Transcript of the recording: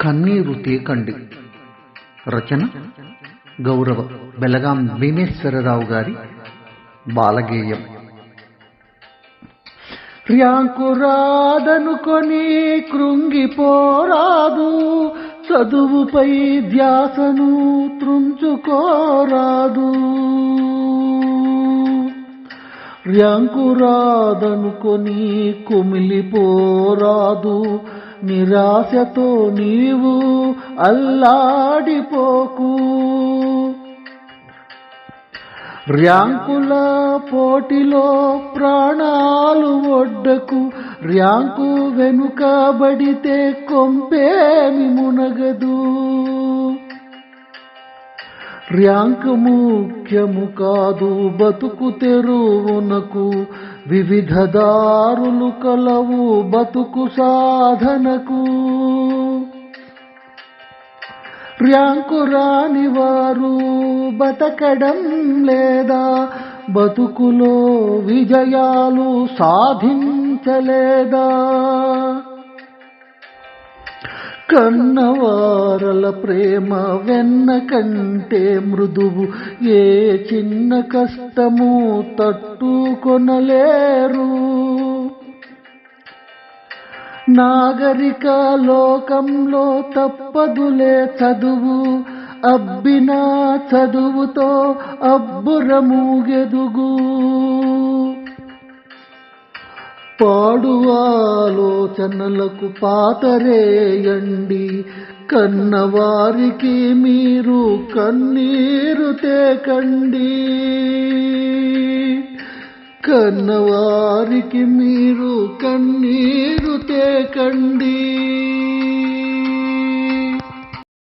కన్నీరు తీకండి. రచన గౌరవ బెలగాం భీమేశ్వరరావు గారి బాలగేయం. ర్యాంకు రాదనుకొని కృంగిపోరాదు చదువుపై ధ్యాసను త్రుంచుకోరాదు. ర్యాంకురాదనుకొని కుమిలిపోరాదు. నిరాశతో నీవు అల్లాడిపోకు. ర్యాంకుల పోటీలో ప్రాణాలు ఒడ్డకు. ర్యాంకు వెనుకబడితే కొంపేమి మునగదు. ర్యాంకు ముఖ్యము కాదు బతుకు తెరువునకు వివిధ దారులు కలవు బతుకు సాధనకు. ర్యాంకు రాని వారు బతకడం లేదా బతుకులో విజయాలు సాధించలేదా? కన్నవారల ప్రేమ వెన్న కంటే మృదువు. ఏ చిన్న కష్టము తట్టుకొనలేరు. నాగరిక లోకంలో తప్పదులే చదువు. అబ్బినా చదువుతో అబ్బురమూగెదుగు పాడు ఆలోచనలకు పాతరేయండి. కన్నవారికి మీరు కన్నీరు తేకండి. కన్నవారికి మీరు కన్నీరు తేకండి.